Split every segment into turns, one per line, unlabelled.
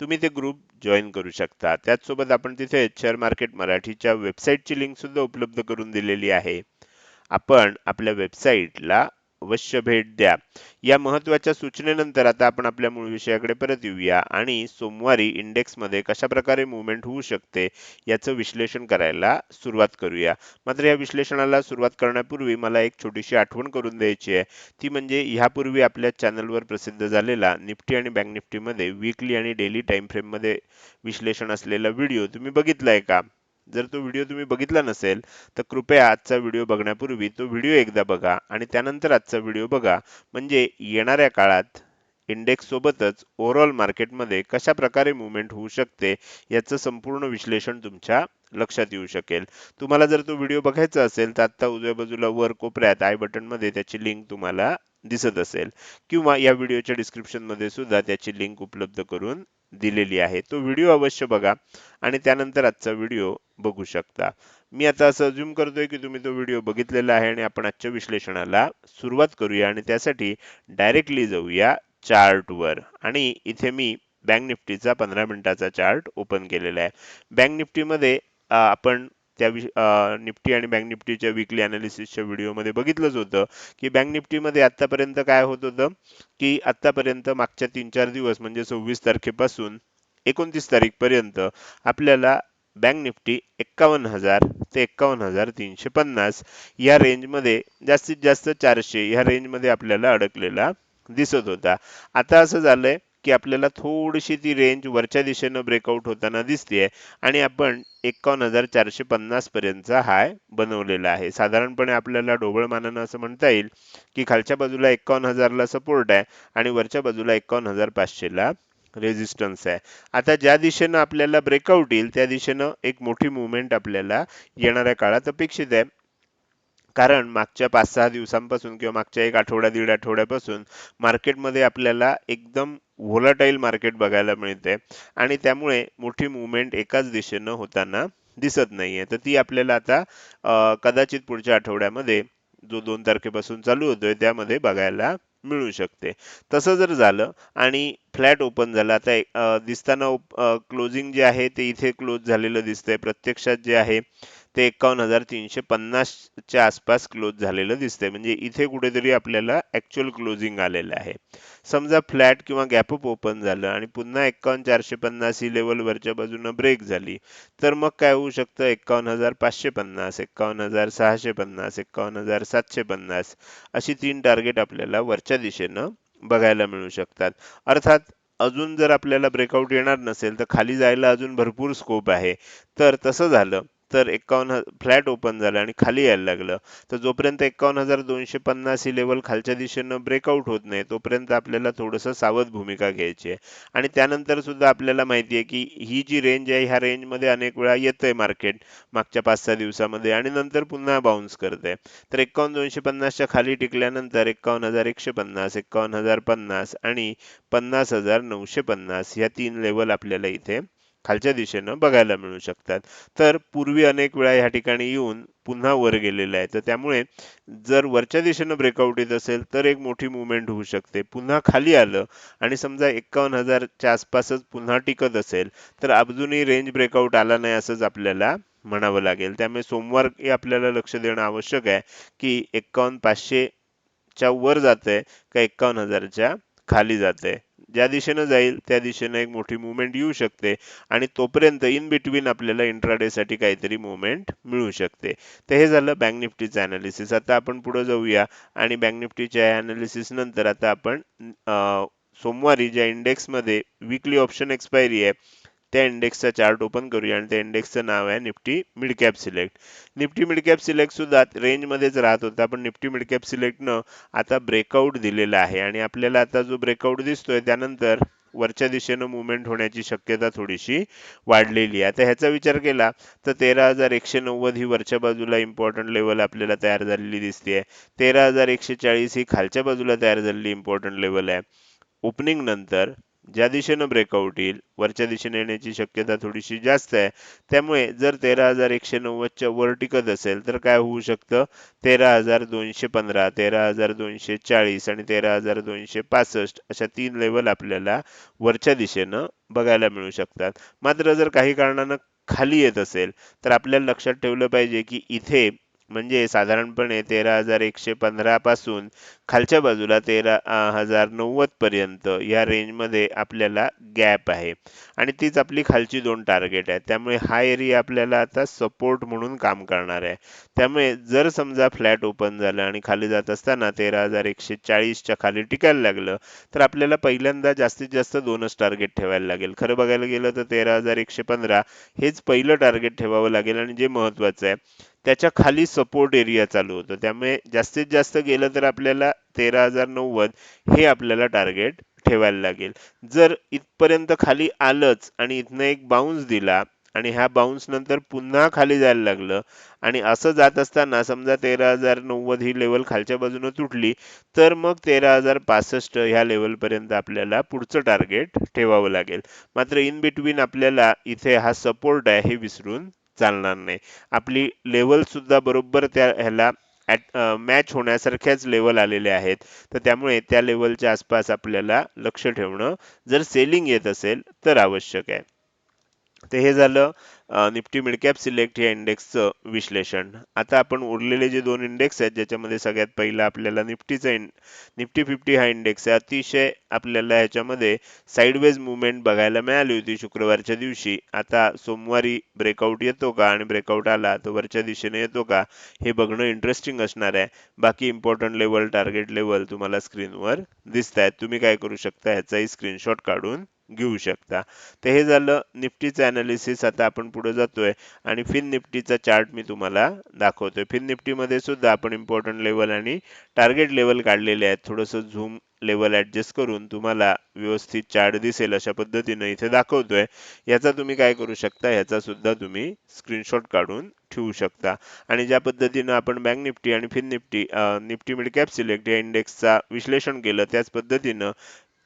तुम्ही ते group join करू शकता. त्याचसोबत आपण तिथे शेअर मार्केट मराठीच्या वेबसाईटची लिंक सुद्धा उपलब्ध करून दिलेली आहे. आपण आपल्या वेबसाईटला अवश्य भेट द्या. या महत्त्वाच्या सूचनेनंतर आता आपण आपल्या मूळ विषयाकडे परत येऊया आणि सोमवारी इंडेक्समध्ये कशा प्रकारे मुवमेंट होऊ शकते याचं विश्लेषण करायला सुरुवात करूया. मात्र या विश्लेषणाला सुरुवात करण्यापूर्वी मला एक छोटीशी आठवण करून द्यायची आहे. ती म्हणजे ह्यापूर्वी आपल्या चॅनलवर प्रसिद्ध झालेला निफ्टी आणि बँक निफ्टीमध्ये वीकली आणि डेली टाइम फ्रेममध्ये विश्लेषण असलेला व्हिडिओ तुम्ही बघितलाय का? जर तो व्हिडिओ तुम्ही बघितला नसेल तर कृपया आजचा व्हिडिओ बघण्यापूर्वी तो व्हिडिओ एकदा बघा आणि त्यानंतर आजचा व्हिडिओ बघा. म्हणजे येणाऱ्या काळात इंडेक्स सोबतच ओव्हरऑल मार्केटमध्ये कशा प्रकारे मुवमेंट होऊ शकते याचं संपूर्ण विश्लेषण तुमच्या लक्षात येऊ शकेल. तुम्हाला जर तो व्हिडिओ बघायचा असेल तर आता उजव्या बाजूला वर कोपऱ्यात आय बटनमध्ये त्याची लिंक तुम्हाला दिसत असेल. किंवा या व्हिडिओच्या डिस्क्रिप्शनमध्ये सुद्धा त्याची लिंक उपलब्ध करून दिलेली आहे. तो व्हिडिओ अवश्य बघा आणि त्यानंतर आजचा व्हिडिओ बघू शकता. मी आता असं अज्युम करतोय की तुम्ही तो व्हिडिओ बघितलेला आहे आणि आपण आजच्या विश्लेषणाला सुरुवात करूया आणि त्यासाठी डायरेक्टली जाऊया चार्टवर आणि इथे मी बँक निफ्टीचा पंधरा मिनिटाचा चार्ट ओपन केलेला आहे. बँक निफ्टीमध्ये आपण त्या निफ्टी आणि बँक निफ्टीच्या विकली अनालिसिसच्या व्हिडिओमध्ये बघितलंच होतं. की बँक निफ्टीमध्ये आत्तापर्यंत काय होत होतं? की आत्तापर्यंत मागच्या तीन चार दिवस म्हणजे सव्वीस तारखेपासून एकोणतीस तारीखपर्यंत आपल्याला बँक निफ्टी एक्कावन्न हजार ते एक्कावन्न हजार तीनशे पन्नास या रेंजमध्ये जास्तीत जास्त चारशे ह्या रेंजमध्ये आपल्याला अडकलेला दिसत होता. आता असं झालंय की आपल्याला थोडीशी ती रेंज वरच्या दिशेनं ब्रेकआउट होताना दिसतेय. आणि आपण एकावन्न हजार चारशे पन्नास पर्यंतचा हाय बनवलेला आहे. साधारणपणे आपल्याला ढोबळ मानानं असं म्हणता येईल की खालच्या बाजूला एकावन्न हजारला सपोर्ट आहे आणि वरच्या बाजूला एकावन्न हजार पाचशेला रेझिस्टन्स आहे. आता ज्या दिशेनं आपल्याला ब्रेकआउट येईल त्या दिशेनं एक मोठी मुवमेंट आपल्याला येणाऱ्या काळात अपेक्षित आहे. कारण मागच्या पाच सहा दिवसांपासून किंवा मागच्या एक आठवडा दीड आठवड्यापासून मार्केटमध्ये आपल्याला एकदम व्होलाटाईल मार्केट बघायला मिळते. आणि त्यामुळे मोठी मुवमेंट एकाच दिशेनं होताना दिसत नाहीये. तर ती आपल्याला आता कदाचित पुढच्या आठवड्यामध्ये जो दोन तारखेपासून चालू होतोय त्यामध्ये बघायला मिळू शकते. तसं जर झालं आणि फ्लॅट ओपन झालं आता दिसताना क्लोजिंग जे आहे ते इथे क्लोज झालेलं दिसतंय. प्रत्यक्षात जे आहे ते एकावन्न हजार तीनशे पन्नासच्या आसपास क्लोज झालेलं दिसतंय. म्हणजे इथे कुठेतरी आपल्याला ॲक्च्युअल क्लोजिंग आलेलं आहे. समजा फ्लॅट किंवा गॅपअप ओपन झालं आणि पुन्हा एकावन्न चारशे पन्नास ही लेवल वरच्या बाजूनं ब्रेक झाली तर मग काय होऊ शकतं? एकावन्न हजार पाचशे पन्नास एकावन्न हजार सहाशे पन्नास एकावन्न हजार सातशे पन्नास अशी तीन टार्गेट आपल्याला वरच्या दिशेनं बघायला मिळू शकतात. अर्थात अजून जर आपल्याला ब्रेकआउट येणार नसेल तर खाली जायला अजून भरपूर स्कोप आहे. तर तसं झालं तर एकावन्न फ्लॅट ओपन झालं आणि खाली यायला लागलं. तर जोपर्यंत एकावन्न हजार दोनशे पन्नास ही लेवल खालच्या दिशेनं ब्रेकआउट होत नाही तोपर्यंत आपल्याला थोडंसं सावध भूमिका घ्यायची आहे. आणि त्यानंतर सुद्धा आपल्याला माहिती आहे की ही जी रेंज आहे ह्या रेंजमध्ये अनेक वेळा येतंय मार्केट मागच्या पाच सहा दिवसामध्ये आणि नंतर पुन्हा बाउन्स करते तर एकावन्न दोनशे पन्नासच्या खाली टिकल्यानंतर एकावन्न हजार एकशे पन्नास एकावन्न हजार पन्नास आणि पन्नास हजार नऊशे पन्नास ह्या तीन लेवल आपल्याला इथे खालच्या दिशेनं बघायला मिळू शकतात. तर पूर्वी अनेक वेळा या ठिकाणी येऊन पुन्हा वर गेलेलं आहे. तर त्यामुळे जर वरच्या दिशेनं ब्रेकआउट येत असेल तर एक मोठी मुवमेंट होऊ शकते. पुन्हा खाली आलं आणि समजा एकावन्न हजारच्या आसपासच पुन्हा टिकत असेल तर अजूनही रेंज ब्रेकआउट आला नाही असंच आपल्याला म्हणावं लागेल. त्यामुळे सोमवार आपल्याला लक्ष देणं आवश्यक आहे की एक्कावन्न पाचशे च्या वर आहे का एकावन्न हजारच्या खाली जाते ज्या दिशेनं जाईल त्या दिशेनं एक मोठी मुवमेंट येऊ शकते आणि तोपर्यंत इन बिटवीन आपल्याला इंट्राडे साठी काहीतरी मुवमेंट मिळू शकते. तर हे झालं बँक निफ्टीचं अनालिसिस आता आपण पुढे जाऊया आणि बँक निफ्टीच्या अनालिसिस नंतर आता आपण सोमवारी ज्या इंडेक्समध्ये वीकली ऑप्शन एक्सपायरी आहे त्या इंडेक्सचा चार्ट ओपन करूया आणि त्या इंडेक्सचं नाव आहे Nifty midcap select Nifty midcap select सुद्धा रेंजमध्येच राहत होता पण निफ्टी मिडकॅप सिलेक्टनं आता ब्रेकआउट दिलेला आहे आणि आपल्याला आता जो ब्रेकआउट दिसतोय त्यानंतर वरच्या दिशेनं मुवमेंट होण्याची शक्यता थोडीशी वाढलेली आहे. आता ह्याचा विचार केला तर तेरा हजार एकशे नव्वद ही वरच्या बाजूला इम्पॉर्टंट लेवल आपल्याला तयार झालेली दिसते तेरा हजार एकशे चाळीस ही खालच्या बाजूला तयार झालेली इम्पॉर्टंट लेवल आहे. ओपनिंग नंतर ज्या दिशेनं ब्रेकआउट येईल वरच्या दिशेने येण्याची शक्यता थोडीशी जास्त आहे. त्यामुळे जर तेरा हजार एकशे नव्वदच्या वर टिकत असेल तर काय होऊ शकतं? तेरा हजार दोनशे पंधरा तेरा हजार दोनशे चाळीस आणि तेरा हजार दोनशे पासष्ट अशा तीन लेवल आपल्याला वरच्या दिशेनं बघायला मिळू शकतात. मात्र जर काही कारणानं खाली येत असेल तर आपल्याला लक्षात ठेवलं पाहिजे की इथे म्हणजे साधारणपणे तेरा हजार एकशे पंधरा पासून खालच्या बाजूला तेरा हजार नव्वद पर्यंत या रेंजमध्ये आपल्याला गॅप आहे. आणि तीच आपली खालची दोन टार्गेट आहे त्यामुळे हा एरिया आपल्याला आता सपोर्ट म्हणून काम करणार आहे. त्यामुळे जर समजा फ्लॅट ओपन झालं आणि खाली जात असताना तेरा हजार एकशे चाळीसच्या खाली टिकायला लागलं तर आपल्याला पहिल्यांदा जास्तीत जास्त दोनच टार्गेट ठेवायला लागेल. खरं बघायला गेलं तर तेरा हजार एकशे पंधरा हेच पहिलं टार्गेट ठेवावं लागेल आणि जे महत्वाचं आहे त्याच्याखाली सपोर्ट एरिया चालू होतो. त्यामुळे जास्तीत जास्त गेलं तर आपल्याला तेरा हजार नव्वद हे आपल्याला टार्गेट ठेवायला लागेल. जर इथपर्यंत खाली आलंच आणि इथनं एक बाउन्स दिला आणि ह्या बाउन्स नंतर पुन्हा खाली जायला लागलं आणि असं जात असताना समजा तेरा हजार नव्वद ही लेवल खालच्या बाजूनं तुटली तर मग तेरा हजार पासष्ट ह्या लेवल पर्यंत आपल्याला पुढचं टार्गेट ठेवावं लागेल. मात्र इन बिटवीन आपल्याला इथे हा सपोर्ट आहे हे विसरून चालणार नाही. आपली लेवल सुद्धा बरोबर त्या ह्याला मॅच होण्यासारख्याच लेवल आलेले आहेत. तर त्यामुळे त्या लेवलच्या आसपास आपल्याला लक्ष ठेवणं जर सेलिंग येत असेल तर आवश्यक आहे. तर हे झालं निफ्टी मिडकॅप सिलेक्ट या इंडेक्सचं विश्लेषण. आता आपण उरलेले जे दोन इंडेक्स आहेत ज्याच्यामध्ये सगळ्यात पहिला आपल्याला निफ्टीचा निफ्टी फिफ्टी हा इंडेक्स आहे. अतिशय आपल्याला ह्याच्यामध्ये साईडवेज मुवमेंट बघायला मिळाली होती शुक्रवारच्या दिवशी. आता सोमवारी ब्रेकआउट येतो का आणि ब्रेकआउट आला तर वरच्या दिशेने येतो का हे बघणं इंटरेस्टिंग असणार आहे. बाकी इम्पॉर्टंट लेवल टार्गेट लेवल तुम्हाला स्क्रीनवर दिसत आहेत तुम्ही काय करू शकता ह्याचाही स्क्रीनशॉट काढून घेऊ शकता. तर हे झालं निफ्टीचं अनालिसिस आता आपण पुढे जातोय आणि फिन निफ्टीचा चार्ट मी तुम्हाला दाखवतोय. फिन निफ्टीमध्ये सुद्धा आपण इम्पॉर्टंट लेवल आणि टार्गेट लेवल काढलेले आहेत. थोडंसं झूम लेवल ॲडजस्ट करून तुम्हाला व्यवस्थित चार्ट दिसेल अशा पद्धतीनं इथे दाखवतोय. याचा तुम्ही काय करू शकता? याचा सुद्धा तुम्ही स्क्रीनशॉट काढून ठेवू शकता. आणि ज्या पद्धतीनं आपण बँक निफ्टी आणि fin Nifty Nifty midcap select या इंडेक्सचा विश्लेषण केलं त्याच पद्धतीनं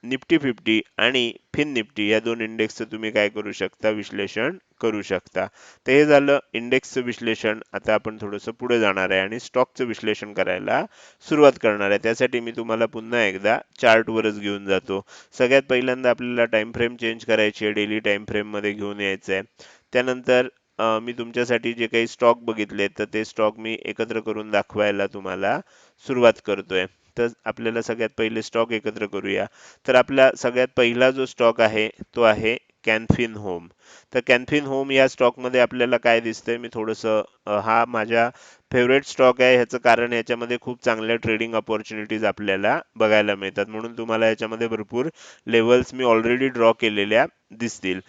निफ्टी फिफ्टी आणि फिन निफ्टी या दोन इंडेक्सचं तुम्ही काय करू शकता? विश्लेषण करू शकता. तर हे झालं इंडेक्सचं विश्लेषण. आता आपण थोडंसं पुढे जाणार आहे आणि स्टॉकचं विश्लेषण करायला सुरुवात करणार आहे. त्यासाठी मी तुम्हाला पुन्हा एकदा चार्टवरच घेऊन जातो. सगळ्यात पहिल्यांदा आपल्याला टाइम फ्रेम चेंज करायची आहे. डेली टाइम फ्रेममध्ये घेऊन यायचं आहे त्यानंतर मी तुमच्यासाठी जे काही स्टॉक बघितले तर ते स्टॉक मी एकत्र करून दाखवायला तुम्हाला सुरुवात करतोय. तर आपल्याला सगळ्यात पहिले स्टॉक एकत्र करूया. तर आपला सगळ्यात पहिला जो स्टॉक आहे तो आहे कॅनफिन होम. तर कॅनफिन होम या स्टॉकमध्ये आपल्याला काय दिसतंय? मी थोडंसं हा माझ्या फेवरेट स्टॉक आहे. ह्याचं कारण याच्यामध्ये खूप चांगल्या ट्रेडिंग ऑपॉर्च्युनिटीज आपल्याला बघायला मिळतात. म्हणून तुम्हाला याच्यामध्ये भरपूर लेवल्स मी ऑलरेडी ड्रॉ केलेल्या दिसतील.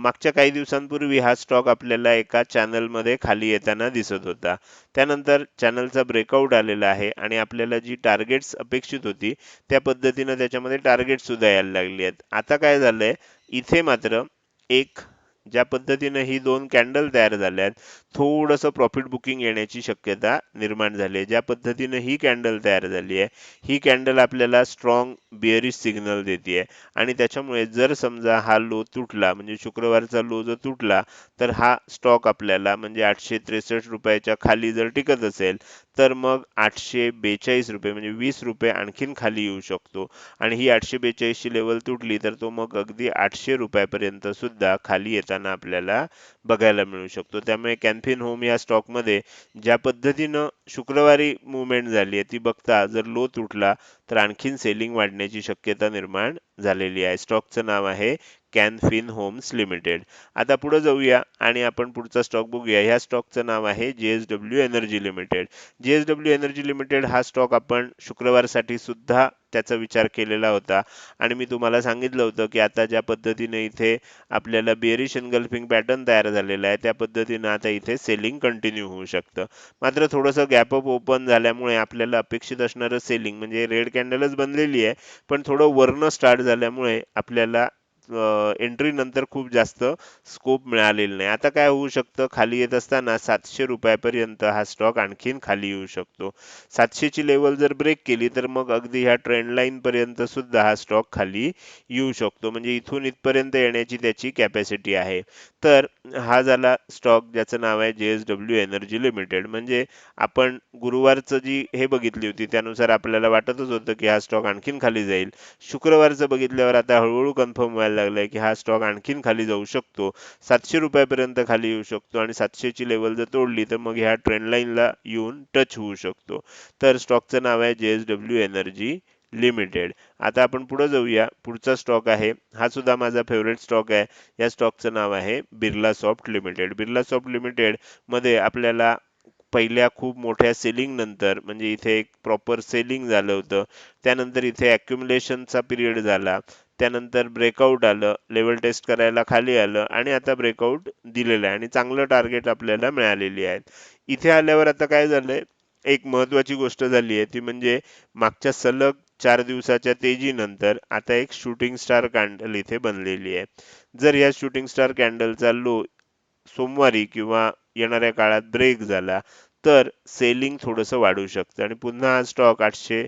मागच्या काही दिवसांपूर्वी हा स्टॉक आपल्याला एका चॅनलमध्ये खाली येताना दिसत होता. त्यानंतर चॅनलचा ब्रेकआउट आलेला आहे आणि आपल्याला जी टार्गेट्स अपेक्षित होती त्या पद्धतीनं त्याच्यामध्ये टार्गेट सुद्धा यायला लागली आहेत. आता काय झालंय? इथे मात्र एक ज्या पद्धतीनं ही दोन कॅन्डल तयार झाल्यात थोडंसं प्रॉफिट बुकिंग येण्याची शक्यता निर्माण झाली आहे. ज्या पद्धतीनं ही कॅन्डल तयार झाली आहे ही कॅन्डल आपल्याला स्ट्रॉंग बिअरिश सिग्नल देते आणि त्याच्यामुळे जर समजा हा लो तुटला म्हणजे शुक्रवारचा लो जर तुटला तर हा स्टॉक आपल्याला म्हणजे आठशे त्रेसष्ट रुपयाच्या खाली जर टिकत असेल तर मग आठशे बेचाळीस रुपये म्हणजे वीस रुपये आणखीन खाली येऊ शकतो. आणि ही आठशे बेचाळीसची लेवल तुटली तर तो मग अगदी आठशे रुपयापर्यंत सुद्धा खाली येताना आपल्याला बघायला मिळू शकतो. त्यामुळे कॅन्फिन होम या स्टॉकमध्ये ज्या पद्धतीनं शुक्रवारी मुवमेंट झाली आहे ती बघता जर लो तुटला तर आणखीन सेलिंग वाढण्याची शक्यता निर्माण झालेली आहे. स्टॉकचं नाव आहे कॅनफिन होम्स लिमिटेड. आता पुढे जाऊया आणि आपण पुढचा स्टॉक बघूया. ह्या स्टॉकचं नाव आहे J S W energy limited. J S W energy limited हा स्टॉक आपण शुक्रवारसाठी सुद्धा त्याचा विचार केलेला होता. आणि मी तुम्हाला सांगितलं होतं की आता ज्या पद्धतीने इथे आपल्याला बेरिश एनगल्फिंग पॅटर्न तयार झालेला आहे त्या पद्धतीनं आता इथे सेलिंग कंटिन्यू होऊ शकतं. मात्र थोडंसं गॅपअप ओपन झाल्यामुळे आपल्याला अपेक्षित असणारं सेलिंग म्हणजे रेड कॅन्डलच बनलेली आहे पण थोडं वरणं स्टार्ट झाल्यामुळे आपल्याला एंट्री नंतर खूप जास्त स्कोप मिळालेला नाही. आता काय होऊ शकतं? खाली येत असताना सातशे रुपयापर्यंत हा स्टॉक आणखीन खाली येऊ शकतो. सातशेची लेवल जर ब्रेक केली तर मग अगदी ह्या ट्रेंड लाईन पर्यंत सुद्धा हा स्टॉक खाली येऊ शकतो. म्हणजे इथून इथपर्यंत येण्याची त्याची कॅपॅसिटी आहे. तर हा झाला स्टॉक ज्याचं नाव आहे J S W energy limited म्हणजे आपण गुरुवारचं जी हे बघितली होती त्यानुसार आपल्याला वाटतच होतं की हा स्टॉक आणखीन खाली जाईल. शुक्रवारचं बघितल्यावर आता हळूहळू कन्फर्म व्हायला लागलाय की हा स्टॉक आणखीन खाली जाऊ शकतो. सातशे रुपयापर्यंत खाली येऊ शकतो आणि सातशेची लेवल जर तोडली तर मग ह्या ट्रेंडलाईनला येऊन टच होऊ शकतो. तर स्टॉकचं नाव आहे J S W energy limited आता आपण पुढे जाऊया. पुढचा स्टॉक आहे. हा सुद्धा माझा फेवरेट स्टॉक आहे. या स्टॉकचं नाव आहे Birla soft limited Birla soft लिमिटेडमध्ये आपल्याला पहिल्या खूप मोठ्या सेलिंग नंतर म्हणजे इथे एक प्रॉपर सेलिंग झालं होतं. त्यानंतर इथे अक्युमुलेशनचा पिरियड झाला. त्यानंतर ब्रेकआउट आलं लेवल टेस्ट करायला खाली आलं आणि आता ब्रेकआउट दिलेलं आहे आणि चांगलं टार्गेट आपल्याला मिळालेली आहे. इथे आल्यावर आता काय झालंय? एक महत्वाची गोष्ट झाली आहे ती म्हणजे मागच्या सलग चार दिवसाच्या तेजीनंतर आता एक शूटिंग स्टार कॅन्डल इथे बनलेली आहे. जर या शूटिंग स्टार कॅन्डलचा लो सोमवारी किंवा येणाऱ्या काळात ब्रेक झाला तर सेलिंग थोडंसं वाढू शकतं आणि पुन्हा हा स्टॉक आठशे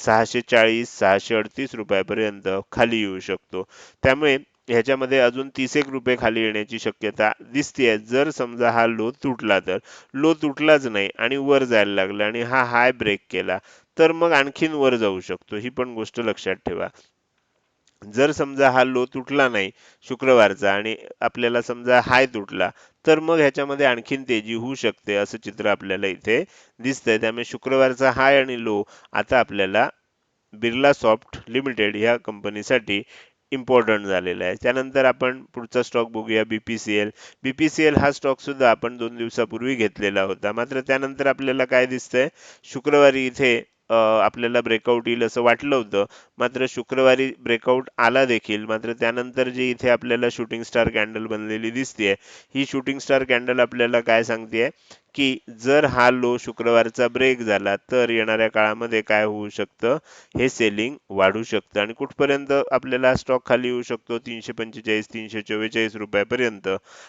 सहाशे चाळीस सहाशे अडतीस रुपयापर्यंत खाली येऊ शकतो. त्यामुळे ह्याच्यामध्ये अजून तीस एक रुपये खाली येण्याची शक्यता दिसते जर समजा हा लो तुटला तर. लो तुटलाच नाही आणि वर जायला लागला आणि हा हाय ब्रेक केला तर मग आणखीन वर जाऊ शकतो. ही पण गोष्ट लक्षात ठेवा. जर समजा हा लो तुटला नाही शुक्रवारचा आणि आपल्याला समजा हाय तुटला तर मग ह्याच्यामध्ये आणखीन तेजी होऊ शकते असं चित्र आपल्याला इथे दिसतंय. त्यामुळे शुक्रवारचा हाय आणि लो आता आपल्याला बिर्ला सॉफ्ट लिमिटेड ह्या कंपनीसाठी इम्पॉर्टंट झालेला आहे. त्यानंतर आपण पुढचा स्टॉक बघूया बीपीसीएल बीपीसीएल हा स्टॉक सुद्धा आपण दोन दिवसापूर्वी घेतलेला होता. मात्र त्यानंतर आपल्याला काय दिसतंय? शुक्रवारी इथे आपल्याला ब्रेकआउट येईल असं वाटलं होतं. मात्र शुक्रवारी ब्रेकआउट आला देखील. मात्र त्यानंतर जी इथे आपल्याला शूटिंग स्टार कॅन्डल बनलेली दिसतेय ही शूटिंग स्टार कॅन्डल आपल्याला काय सांगतेय? की जर हा लो शुक्रवारचा ब्रेक झाला तर येणाऱ्या काळामध्ये काय होऊ शकतं? हे सेलिंग वाढू शकतं. आणि कुठपर्यंत आपल्याला हा स्टॉक खाली येऊ शकतो? तीनशे पंचेचाळीस तीनशे चव्वेचाळीस रुपयापर्यंत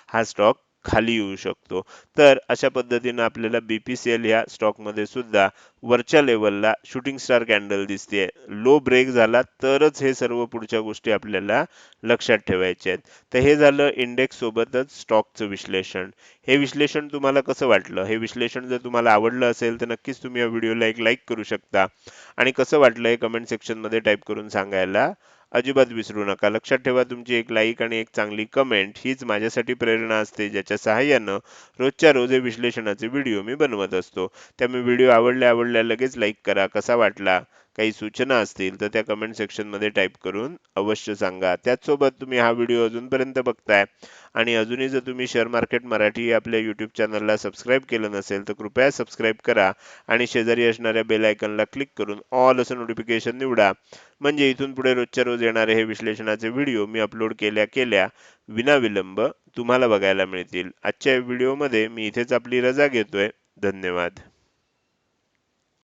हा स्टॉक खाली येऊ शकतो. तर अशा पद्धतीनं आपल्याला बीपीसीएल या स्टॉकमध्ये सुद्धा वरच्या लेवलला शूटिंग स्टार कॅन्डल दिसते लो ब्रेक झाला तरच हे सर्व पुढच्या गोष्टी आपल्याला लक्षात ठेवायच्या आहेत. तर हे झालं इंडेक्स सोबतच स्टॉकचं विश्लेषण. हे विश्लेषण तुम्हाला कसं वाटलं? हे विश्लेषण जर तुम्हाला आवडलं असेल तर नक्कीच तुम्ही या व्हिडिओला एक लाईक करू शकता. आणि कसं वाटलं हे कमेंट सेक्शनमध्ये टाईप करून सांगायला अजिबात विसरू नका. लक्षात ठेवा तुमची एक लाईक आणि एक चांगली कमेंट हीच माझ्यासाठी प्रेरणा असते ज्याच्या सहाय्यानं रोजच्या रोज हे विश्लेषणाचे व्हिडिओ मी बनवत असतो. त्यामुळे व्हिडिओ आवडल्या आवडल्या लगेच लाईक करा. कसा वाटला? काही सूचना असतील तर त्या कमेंट सेक्शनमध्ये टाईप करून अवश्य सांगा. त्याचसोबत तुम्ही हा व्हिडिओ अजूनपर्यंत बघताय आणि अजूनही जर तुम्ही शेअर मार्केट मराठी आपल्या यूट्यूब चॅनलला सबस्क्राईब केलं नसेल तर कृपया सबस्क्राईब करा आणि शेजारी असणाऱ्या बेल आयकनला क्लिक करून ऑल असं नोटिफिकेशन निवडा. म्हणजे इथून पुढे रोजच्या रोज येणारे हे विश्लेषणाचे व्हिडिओ मी अपलोड केल्या केल्या विनाविलंब तुम्हाला बघायला मिळतील. आजच्या व्हिडिओमध्ये मी इथेच आपली रजा घेतोय. धन्यवाद.